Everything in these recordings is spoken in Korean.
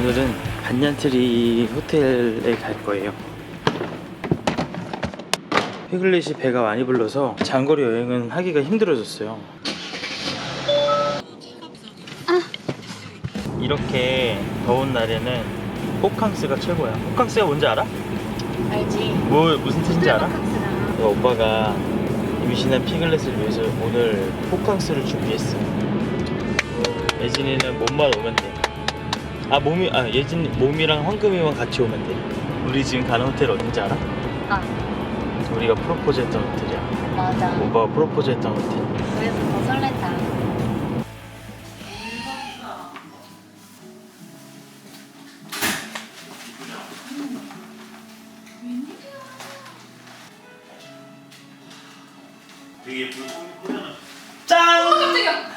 오늘은 반얀트리 호텔에 갈 거예요. 피글렛이 배가 많이 불러서 장거리 여행은 하기가 힘들어졌어요. 이렇게 더운 날에는 호캉스가 최고야. 호캉스가 뭔지 알아? 알지? 뭐 무슨 뜻인지 알아? 어, 오빠가 임신한 피글렛을 위해서 오늘 호캉스를 준비했어. 예진이는 몸만 오면 돼. 아 몸이 아 예진 몸이랑 황금이만 같이 오면 돼. 우리 지금 가는 호텔 어딘지 알아? 아 우리가 프로포즈 했던 호텔이야. 맞아 오빠가 프로포즈 했던 호텔. 그래서 더 설렜다 되게 예쁜 짠! 어 깜짝이야.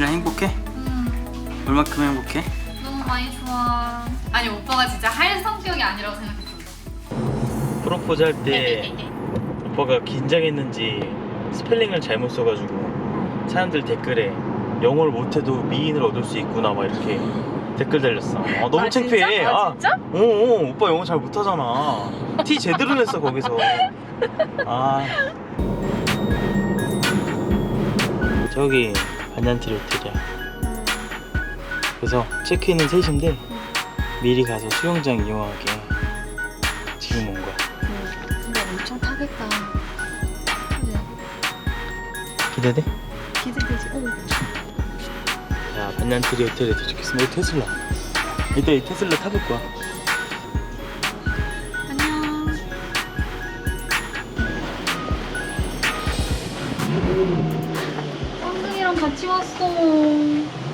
예진아 행복해? 음, 얼마큼 행복해? 너무 많이 좋아. 아니 오빠가 진짜 할 성격이 아니라고 생각했어. 프로포즈 할 때 오빠가 긴장했는지 스펠링을 잘못 써가지고 사람들 댓글에 영어를 못해도 미인을 얻을 수 있구나 막 이렇게 댓글 달렸어. 아, 너무 아, 진짜? 창피해. 아, 진짜? 어, 어, 오빠 영어 잘 못하잖아. 티 제대로 냈어 거기서. 아. 저기 반얀트리 호텔이야. 그래서 체크인은 3시인데 미리 가서 수영장 이용하게 지금 온 거야. 근데 엄청 타겠다 그지? 기대돼? 기대되지? 어. 자, 반얀트리 호텔에 도착했습니다. 이 테슬라. 이따 이 테슬라 타볼 거야. 안녕 같이 왔어.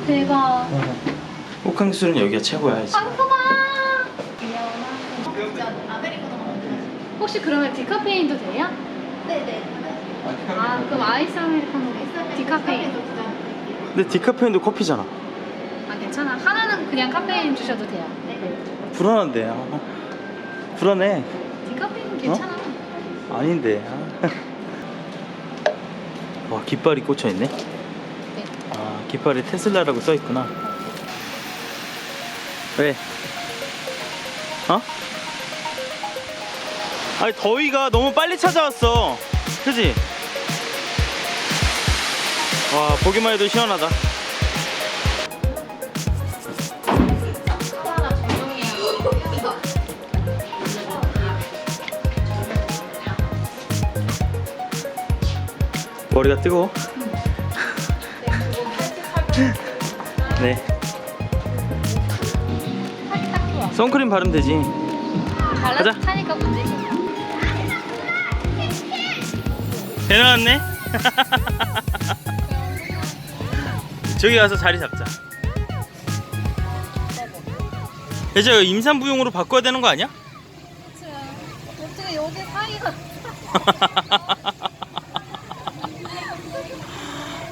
대박. 호캉스는 여기가 최고야. 이제. 황금아. 혹시 그러면 디카페인도 돼요? 네네 아 그럼 아이스 아메리카노 디카페인. 근데 디카페인도 커피잖아. 아 괜찮아. 하나는 그냥 카페인 주셔도 돼요. 불안한데. 아, 불안해. 디카페인 괜찮아. 아닌데. 아. 와, 깃발이 꽂혀 있네. 네. 아, 깃발에 테슬라라고 써 있구나. 왜? 어? 아니 더위가 너무 빨리 찾아왔어. 그지? 와 보기만 해도 시원하다. 머리가 뜨거워. 네. 선크림 바르면 되지. 가자. 발라서 타니까 문제지. 배 나왔네. 저기 가서 자리 잡자. 이제 임산부용으로 바꿔야 되는 거 아니야? 어떻게 여기 사이가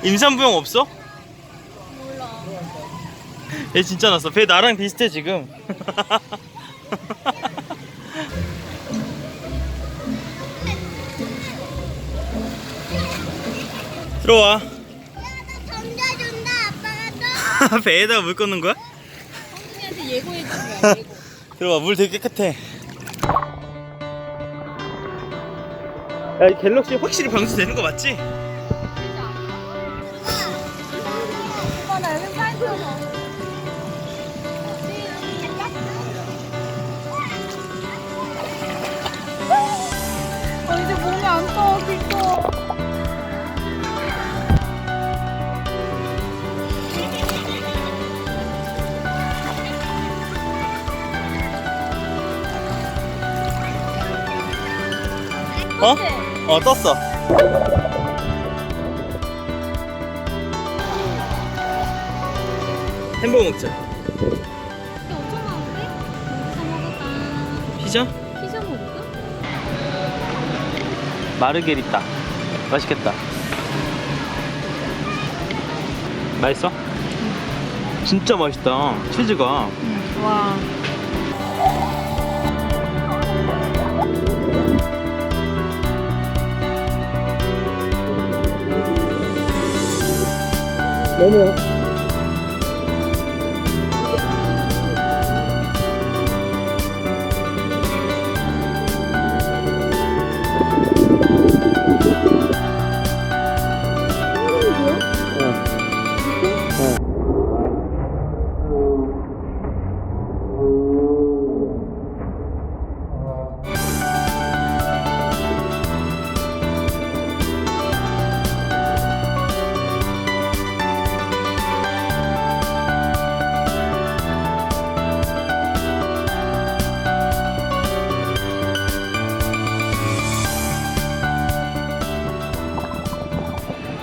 임산부용 없어? 얘 진짜 났어. 배 나랑 비슷해 지금. 들어와. 던져준다 아빠가 또 배에다가 물 꽂는 거야? 형님한테 예고해 주는 거야 예고 들어봐 물 되게 깨끗해. 야이 갤럭시 확실히 방수 되는 거 맞지? 어? 어 떴어. 햄버거 먹자. 이게 엄청 많은데? 여기서 먹을까? 피자? 피자 먹을까? 마르게리따. 맛있겠다. 맛있어? 진짜 맛있다. 치즈가. 와. Để.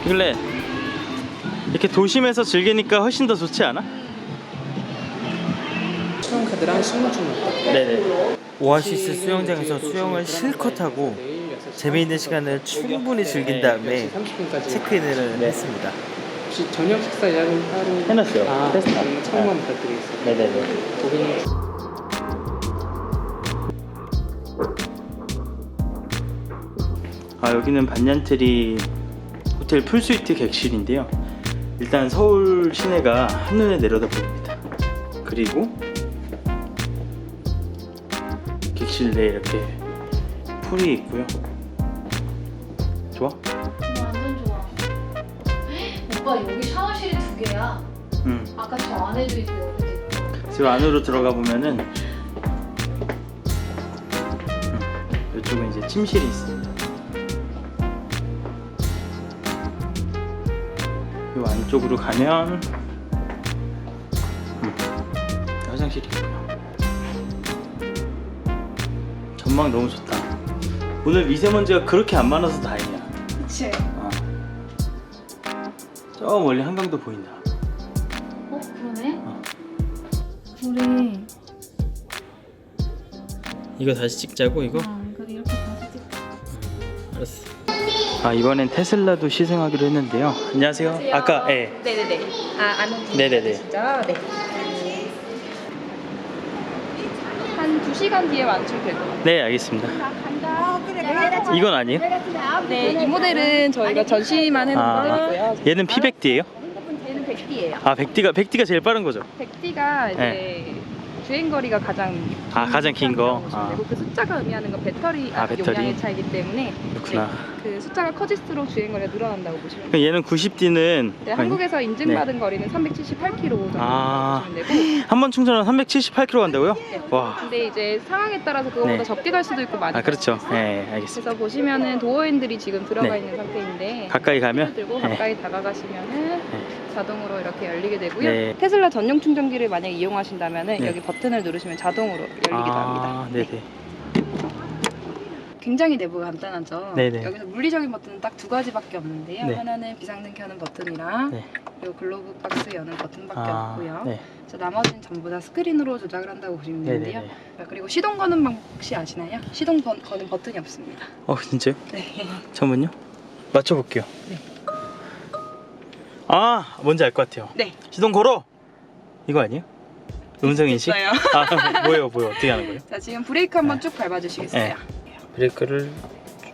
근래 이렇게 도심에서 즐기니까 훨씬 더 좋지 않아? 수영카드랑 신분증? 네네. 오아시스 수영장에서 수영을 실컷 하고 재미있는 시간을 충분히 즐긴 다음에 30분까지 체크인을 했습니다. 혹시 저녁 식사 예약은 따로 해놨어요. 아, 테스트. 그럼 참고만 부탁드리겠습니다. 네네네. 고객님 아 여기는 반얀트리 호텔 풀스위트 객실인데요. 일단 서울 시내가 한눈에 내려다 보입니다. 그리고 객실 내에 이렇게 풀이 있고요. 좋아? 완전 좋아. 오빠 여기 샤워실이 두 개야. 응. 아까 저 안에도 있고 여기도 있고. 집 안으로 들어가 보면은 음, 이쪽은 이제 침실이 있습니 다. 이 안쪽으로 가면 음, 화장실이 있고요. 전망 너무 좋다. 오늘 미세먼지가 그렇게 안 많아서 다행이야. 그치. 어. 저 멀리 한강도 보인다. 어 그러네. 우리 이거 다시 찍자고 이거? 아, 그래 이렇게 다시 찍. 알았어. 아 이번엔 테슬라도 시승하기로 했는데요. 안녕하세요. 아까 예. 네네네. 아, 아는 분 네네네. 진짜 네. 한 2 시간 뒤에 완충될 것 같아요. 네 알겠습니다. 이건 아니에요? 네, 이 모델은 저희가 전시만 해놓은 아 모델이고요. 얘는 P100D예요? 얘는 100D예요. 아 100D가 100D가 제일 빠른 거죠? 100D가 이제 주행거리가 가장 네. 아, 가장 긴 거? 아. 아. 그 숫자가 의미하는 건 배터리, 아, 배터리. 용량의 차이기 때문에 그렇구나. 그 숫자가 커질수록 주행거리가 늘어난다고 보시면 돼요. 그럼 얘는 90D는 네, 한국에서 인증받은 거리는 378km 정도 아. 보시면 되고 한 번 충전하면 378km 간다고요? 와. 근데 이제 상황에 따라서 그거보다 네. 적게 갈 수도 있고 많이 아갈 그렇죠. 있어요. 네 알겠습니다. 그래서 보시면은 도어 핸들이 지금 들어가 네. 있는 상태인데 가까이 가면 들고 네. 가까이 다가가시면은 자동으로 이렇게 열리게 되고요. 네. 테슬라 전용 충전기를 만약에 이용하신다면 은 네. 여기 버튼을 누르시면 자동으로 열리기도 아 합니다. 네네. 굉장히 내부가 간단하죠. 네네. 여기서 물리적인 버튼은 딱 두 가지밖에 없는데요. 네. 하나는 비상등 켜는 버튼이랑 네. 그리고 글로브 박스 여는 버튼밖에 아 없고요. 네. 그래서 나머지는 전부 다 스크린으로 조작을 한다고 보시면 되는데요. 네네네. 그리고 시동 거는 방법 혹시 아시나요? 시동 번- 거는 버튼이 없습니다. 어 진짜요? 네. 잠깐만요. 맞춰볼게요. 네. 아 뭔지 알 것 같아요. 네. 시동 걸어. 이거 아니에요? 음성 인식? 아 뭐예요, 뭐예요? 어떻게 하는 거예요? 자 지금 브레이크 한번 쭉 밟아주시겠어요? 네. 브레이크를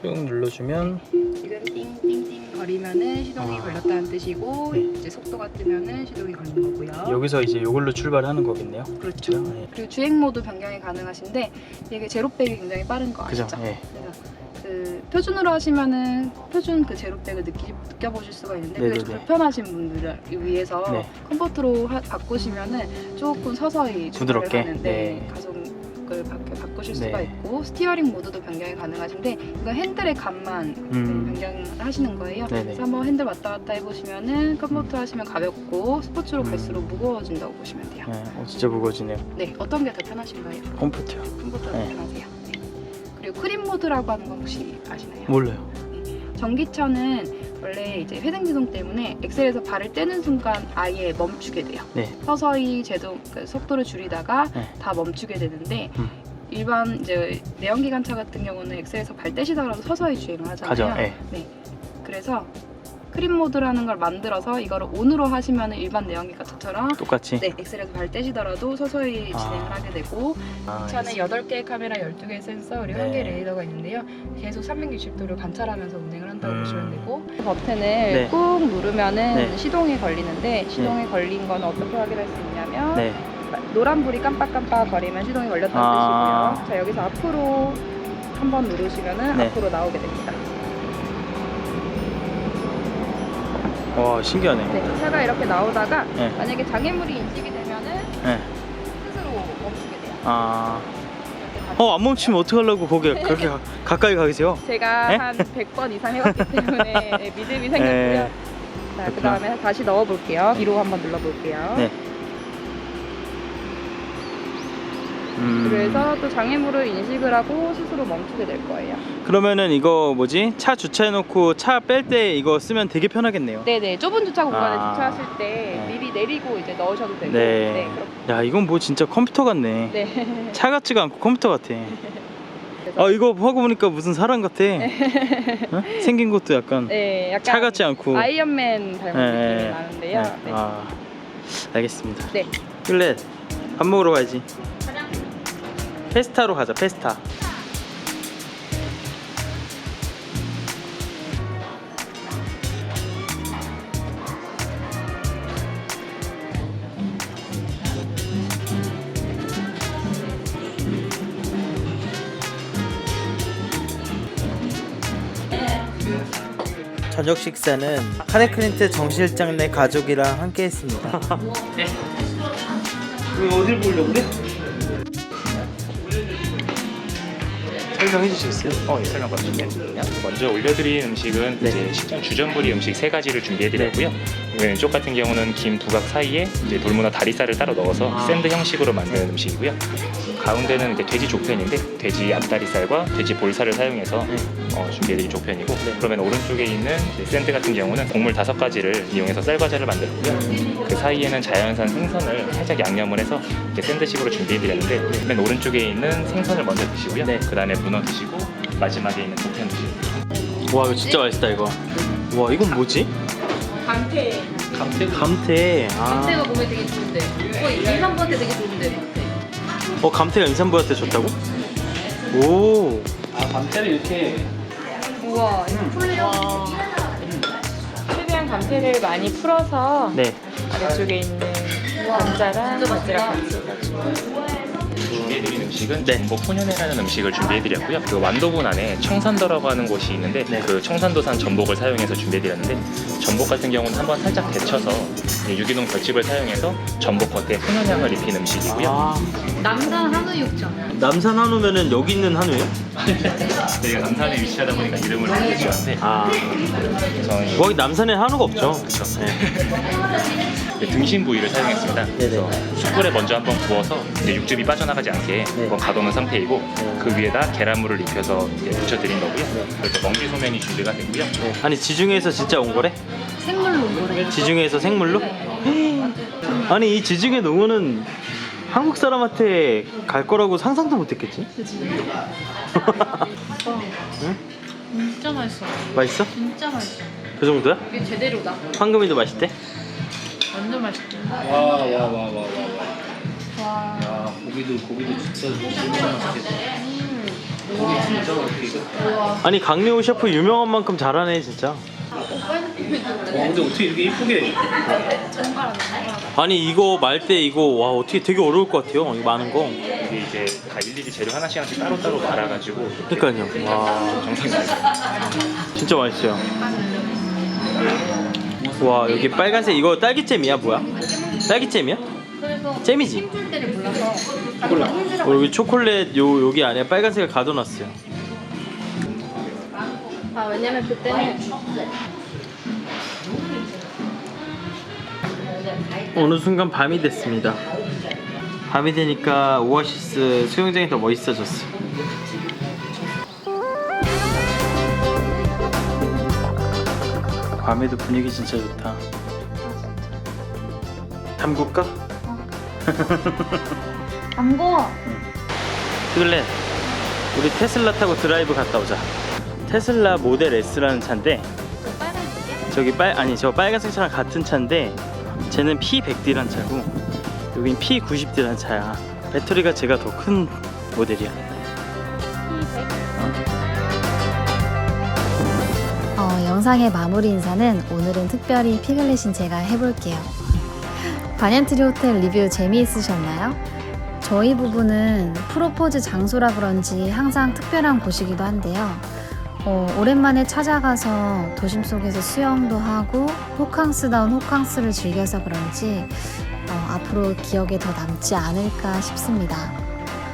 쭉 눌러주면 지금 띵띵띵 거리면은 시동이 아. 걸렸다는 뜻이고 이제 속도가 뜨면은 시동이 걸린 거고요. 여기서 이제 이걸로 출발하는 거겠네요. 그렇죠. 네. 그리고 주행 모드 변경이 가능하신데 이게 제로백이 굉장히 빠른 거 그죠? 아시죠? 예. 그래서 그 표준으로 하시면은 표준 그 제로백을 느끼, 느껴보실 수가 있는데 그게 좀 네네네. 불편하신 분들을 위해서 네. 컴포트로 하- 바꾸시면은 조금 서서히 부드럽게? 출발을 하는데 네. 가속을 바, 바꾸실 네. 수가 있고 스티어링 모드도 변경이 가능하신데 이건 핸들의 감만 음. 변경하시는 거예요. 네네. 그래서 한번 핸들 왔다 갔다 해보시면은 컴포트 하시면 가볍고 스포츠로 음. 갈수록 무거워진다고 보시면 돼요. 네. 어, 진짜 무거워지네요. 네, 어떤 게 더 편하신가요? 컴포트요. 컴포트가 더 네. 편하세요. 네. 그리고 크림 모드라고 하는 건 혹시 아시나요? 몰라요. 전기차는 원래 이제 회생지동 때문에 엑셀에서 발을 떼는 순간 아예 멈추게 돼요. 네. 서서히 제동 그 속도를 줄이다가 네. 다 멈추게 되는데 음. 일반 이제 내연기관차 같은 경우는 엑셀에서 발 떼시다가 서서히 주행을 하잖아요. 가죠. 예. 그래서 크림 모드라는 걸 만들어서 이거를 온으로 하시면 일반 내연기관차처럼 똑같이. 네, 엑셀에서 발 떼시더라도 서서히 아. 진행을 하게 되고 아, 차는 8개의 카메라 12개의 센서 그리고 네. 1개의 레이더가 있는데요. 계속 360도를 관찰하면서 운행을 한다고 음. 보시면 되고 버튼을 네. 꾹 누르면은 네. 시동이 걸리는데 시동이 걸린 건 어떻게 확인할 수 있냐면 네. 노란불이 깜빡깜빡 거리면 시동이 걸렸다는 아. 뜻이고요. 자 여기서 앞으로 한번 누르시면은 네. 앞으로 나오게 됩니다. 와 신기하네. 네, 차가 이렇게 나오다가 네. 만약에 장애물이 인식이 되면은 네. 스스로 멈추게 돼요. 아. 어 안 멈추면 어떡하려고 거기 그렇게 가, 가까이 가 계세요? 제가 네? 한 100번 이상 해봤기 때문에 네, 믿음이 생겼고요. 네. 자, 그. 다음에 다시 넣어볼게요. 뒤로 한번 눌러볼게요. 네. 음. 그래서 또 장애물을 인식을 하고 스스로 멈추게 될 거예요. 그러면은 이거 뭐지? 차 주차해놓고 차 뺄 때 이거 쓰면 되게 편하겠네요. 네네, 좁은 주차 공간에 아. 주차하실 때 네. 미리 내리고 이제 넣으셔도 되고. 네. 그렇게. 야 이건 뭐 진짜 컴퓨터 같네. 네. 차 같지가 않고 컴퓨터 같아. 아 이거 하고 보니까 무슨 사람 같아. 어? 생긴 것도 약간 네, 약간 차 같지 않고. 아이언맨 닮은 네, 느낌이 네. 나는데요. 네. 네. 아 알겠습니다. 네. 끌렛 밥 먹으러 가야지. 페스타로 가자. 페스타. 저녁 식사는 카네크린트 정 실장 네 가족이랑 함께 했습니다. 어딜 보려고 그래? 설명해 주시겠어요? 어, 예, 설명 받을게요. 먼저 올려드린 음식은 네. 이제 식전 주전부리 음식 세 가지를 준비해드렸고요. 왼쪽 같은 경우는 김 두각 사이에 이제 돌문어 다리살을 따로 넣어서 아. 샌드 형식으로 만든 음식이고요. 가운데는 이제 돼지 조편인데 돼지 앞다리살과 돼지 볼살을 사용해서 네. 어, 준비해 드린 조편이고 그러면 오른쪽에 있는 샌드 같은 경우는 곡물 다섯 가지를 이용해서 쌀과자를 만들고요. 그 사이에는 자연산 생선을 살짝 양념을 해서 이렇게 샌드식으로 준비해 드렸는데 맨 오른쪽에 있는 생선을 먼저 드시고요. 네. 그 다음에 문어 드시고 마지막에 있는 조편 드시고 와 이거 진짜 맛있다 이거. 와 이건 뭐지? 감태. 감태. 감태. 아. 감태가 몸에 되게 좋은데. 그거 임산부한테 되게 좋은데 감태. 어 감태가 임산부한테 좋다고? 오. 아 밤새를 이렇게 우와, 풀려. 최대한 감태를 많이 풀어서 네. 아래쪽에 있는 감자랑 감자랑 같이 해가지고 준비해드린 음식은 네. 전복 소년회라는 음식을 준비해드렸고요. 그 완도군 안에 청산도라고 하는 곳이 있는데 네. 그 청산도산 전복을 사용해서 준비해드렸는데 전복 같은 경우는 한번 살짝 데쳐서 유기농 결집을 사용해서 전복 겉에 소년향을 입힌 음식이고요. 아. 남산 한우 육전. 남산 한우면은 여기 있는 한우예요? 저희가 남산에 위치하다 보니까 이름을 이렇게 지었는데 아. 저희 거기 남산에 한우가 없죠. 그쵸. 네. 이제 등심 부위를 사용했습니다. 그래서 네네. 숯불에 먼저 한번 구워서 이제 육즙이 빠져나가지 않게 그건 가둬놓은 상태이고 네. 그 위에다 계란물을 입혀서 이제 묻혀드린 거고요. 그래서 멍게 소면이 준비가 되고요. 아니 지중해에서 진짜 온 거래? 생물로 온 거래. 지중해에서 생물로? 아니 이 지중해 농어는 한국 사람한테 갈 거라고 상상도 못했겠지? 진짜 맛있어. 맛있어? 진짜 맛있어. 그 정도야? 이게 제대로다. 황금이도 맛있대? 완전 맛있다. 와와와 와 와 와. 야 고기도 고기도 진짜 진짜 맛있겠다. 고기 진짜 맛있겠다. 아니 강래호 셰프 유명한 만큼 잘하네 진짜 와 근데 어떻게 이렇게 이쁘게 아니 이거 말 때 이거 와 어떻게 되게 어려울 것 같아요 이거 많은 거 이게 이제 다 일일이 재료 하나씩 하나씩 따로따로 말아가지고 그러니까요 와 정성이 많이 진짜 맛있어요 와 여기 빨간색 이거 딸기잼이야 뭐야? 딸기잼이야? 그래서 잼이지? 힘줄 때를 몰라서 어, 여기 초콜릿 요 여기 안에 빨간색을 가둬놨어요 아 왜냐면 그때는 어느 순간 밤이 됐습니다. 밤이 되니까 오아시스 수영장이 더 멋있어졌어. 밤에도 분위기 진짜 좋다. 담글까? 안고 그래. 우리 테슬라 타고 드라이브 갔다 오자. 테슬라 모델 S라는 차인데 저기 빨 아니 저 빨간색 차랑 같은 차인데 쟤는 P100D란 차고 여긴 P90D란 차야. 배터리가 제가 더 큰 모델이야. 어, 영상의 마무리 인사는 오늘은 특별히 피글렛인 제가 해볼게요. 반얀트리 호텔 리뷰 재미있으셨나요? 저희 부부는 프로포즈 장소라 그런지 항상 특별한 곳이기도 한데요. 어, 오랜만에 찾아가서 도심 속에서 수영도 하고 호캉스다운 호캉스를 즐겨서 그런지 어, 앞으로 기억에 더 남지 않을까 싶습니다.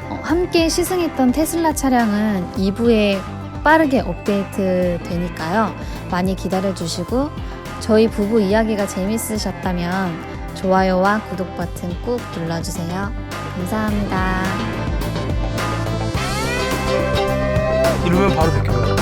어, 함께 시승했던 테슬라 차량은 2부에 빠르게 업데이트 되니까요. 많이 기다려 주시고 저희 부부 이야기가 재밌으셨다면 좋아요와 구독 버튼 꾹 눌러주세요. 감사합니다. 이러면 바로 100km